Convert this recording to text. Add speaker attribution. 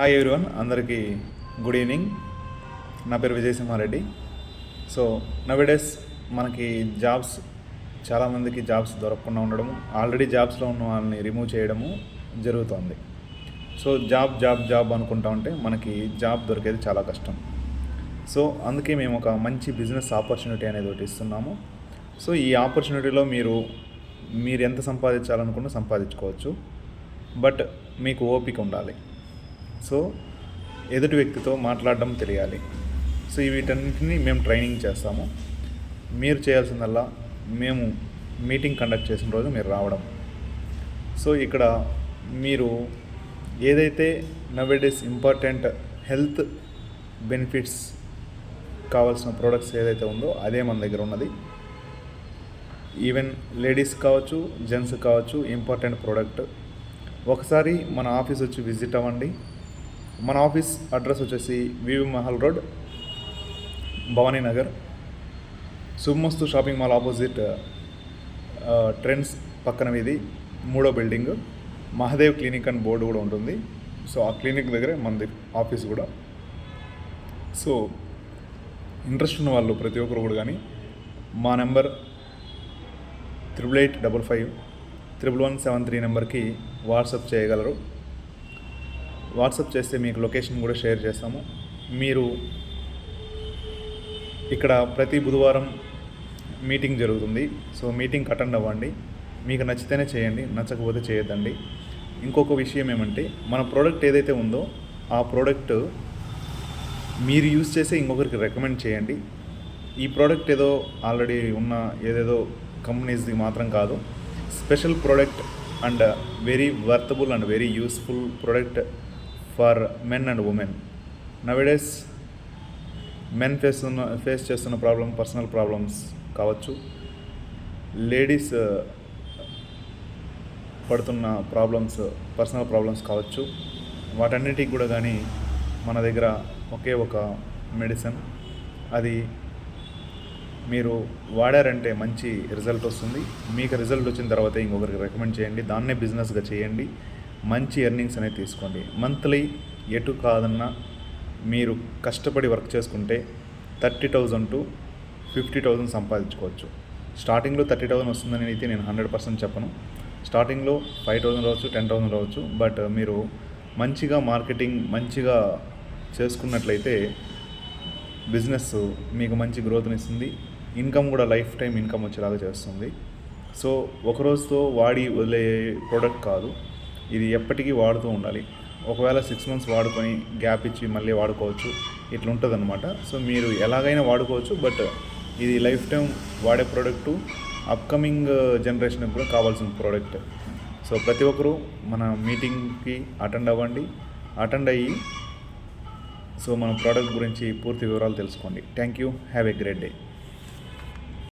Speaker 1: Hi everyone అందరికీ good evening నా పేరు విజయసింహారెడ్డి. సో నవేడేస్ మనకి జాబ్స్ చాలామందికి జాబ్స్ దొరకకుండా ఉండడము ఆల్రెడీ జాబ్స్లో ఉన్న వాళ్ళని రిమూవ్ చేయడము జరుగుతోంది. సో జాబ్ జాబ్ జాబ్ అనుకుంటా ఉంటే మనకి జాబ్ దొరికేది చాలా కష్టం. సో అందుకే మేము ఒక మంచి బిజినెస్ ఆపర్చునిటీ అనేది ఒకటి ఇస్తున్నాము. సో ఈ ఆపర్చునిటీలో మీరు మీరు ఎంత సంపాదించాలనుకున్నా సంపాదించుకోవచ్చు. బట్ మీకు ఓపిక ఉండాలి. సో ఎదుటి వ్యక్తితో మాట్లాడడం తెలియాలి. సో వీటన్నిటిని మేము ట్రైనింగ్ చేస్తాము. మీరు చేయాల్సిందల్లా మేము మీటింగ్ కండక్ట్ చేసిన రోజు మీరు రావడం. సో ఇక్కడ మీరు ఏదైతే నవేడేస్ ఇంపార్టెంట్ హెల్త్ బెనిఫిట్స్ కావాల్సిన ప్రోడక్ట్స్ ఏదైతే ఉందో అదే మన దగ్గర ఉన్నది. ఈవెన్ లేడీస్ కావచ్చు జెంట్స్ కావచ్చు ఇంపార్టెంట్ ప్రోడక్ట్. ఒకసారి మన ఆఫీస్ వచ్చి విజిట్ అవ్వండి. మన ఆఫీస్ అడ్రస్ వచ్చేసి VV Mahal road Bhavani Nagar. Shubhamastu shopping mall opposite Trends పక్కన వీధి మూడో బిల్డింగ్. మహాదేవ్ క్లినిక్ అని బోర్డు కూడా ఉంటుంది. సో ఆ క్లినిక్ దగ్గరే మనది ఆఫీస్ కూడా. సో ఇంట్రెస్ట్ ఉన్న వాళ్ళు ప్రతి ఒక్కరు కూడా కానీ మా number triple eight double five triple one seven three నెంబర్కి వాట్సాప్ చేయగలరు. వాట్సాప్ చేస్తే మీకు లొకేషన్ కూడా షేర్ చేస్తాము. మీరు ఇక్కడ ప్రతి బుధవారం మీటింగ్ జరుగుతుంది. సో మీటింగ్ అటెండ్ అవ్వండి. మీకు నచ్చితేనే చేయండి నచ్చకపోతే చేయొద్దండి. ఇంకొక విషయం ఏమంటే మన ప్రోడక్ట్ ఏదైతే ఉందో ఆ ప్రోడక్ట్ మీరు యూజ్ చేసే ఇంకొకరికి రికమెండ్ చేయండి. ఈ ప్రోడక్ట్ ఏదో ఆల్రెడీ ఉన్న ఏదేదో కంపెనీస్ది మాత్రం కాదు. Special product and very worthable and very useful product for men and women. Nowadays men face ఉన్న ఫేస్ చేస్తున్న ప్రాబ్లం పర్సనల్ ప్రాబ్లమ్స్ కావచ్చు. లేడీస్ uh, పడుతున్న ప్రాబ్లమ్స్ పర్సనల్ ప్రాబ్లమ్స్ కావచ్చు. వాటన్నిటికి కూడా కానీ మన దగ్గర ఒకే ఒక మెడిసిన్ అది మీరు వాడారంటే మంచి రిజల్ట్ వస్తుంది. మీకు రిజల్ట్ వచ్చిన తర్వాత ఇంకొకరికి రికమెండ్ చేయండి. దాన్నే బిజినెస్గా చేయండి. మంచి ఎర్నింగ్స్ అనేది తీసుకోండి. మంత్లీ ఎటు కాదన్నా మీరు కష్టపడి వర్క్ చేసుకుంటే thirty thousand to fifty thousand సంపాదించుకోవచ్చు. స్టార్టింగ్లో థర్టీ థౌజండ్ వస్తుందని అయితే నేను హండ్రెడ్ పర్సెంట్ చెప్పను. స్టార్టింగ్లో ఫైవ్ థౌజండ్ రావచ్చు టెన్ థౌజండ్ రావచ్చు బట్ మీరు మంచిగా మార్కెటింగ్ మంచిగా చేసుకున్నట్లయితే బిజినెస్ మీకు మంచి గ్రోత్ని ఇస్తుంది. ఇన్కమ్ కూడా లైఫ్ టైం ఇన్కమ్ వచ్చేలాగా చేస్తుంది. సో ఒక రోజుతో వాడి వదిలే ప్రోడక్ట్ కాదు. ఇది ఎప్పటికీ వాడుతూ ఉండాలి. ఒకవేళ సిక్స్ మంత్స్ వాడుకొని గ్యాప్ ఇచ్చి మళ్ళీ వాడుకోవచ్చు. ఇట్లా ఉంటుంది అనమాట సో మీరు ఎలాగైనా వాడుకోవచ్చు. బట్ ఇది లైఫ్ టైం వాడే ప్రోడక్టు అప్కమింగ్ జనరేషన్కి కూడా కావాల్సిన ప్రోడక్ట్ సో ప్రతి ఒక్కరూ మన మీటింగ్కి అటెండ్ అవ్వండి. అటెండ్ అయ్యి సో మన ప్రోడక్ట్ గురించి పూర్తి వివరాలు తెలుసుకోండి. Thank you have a great day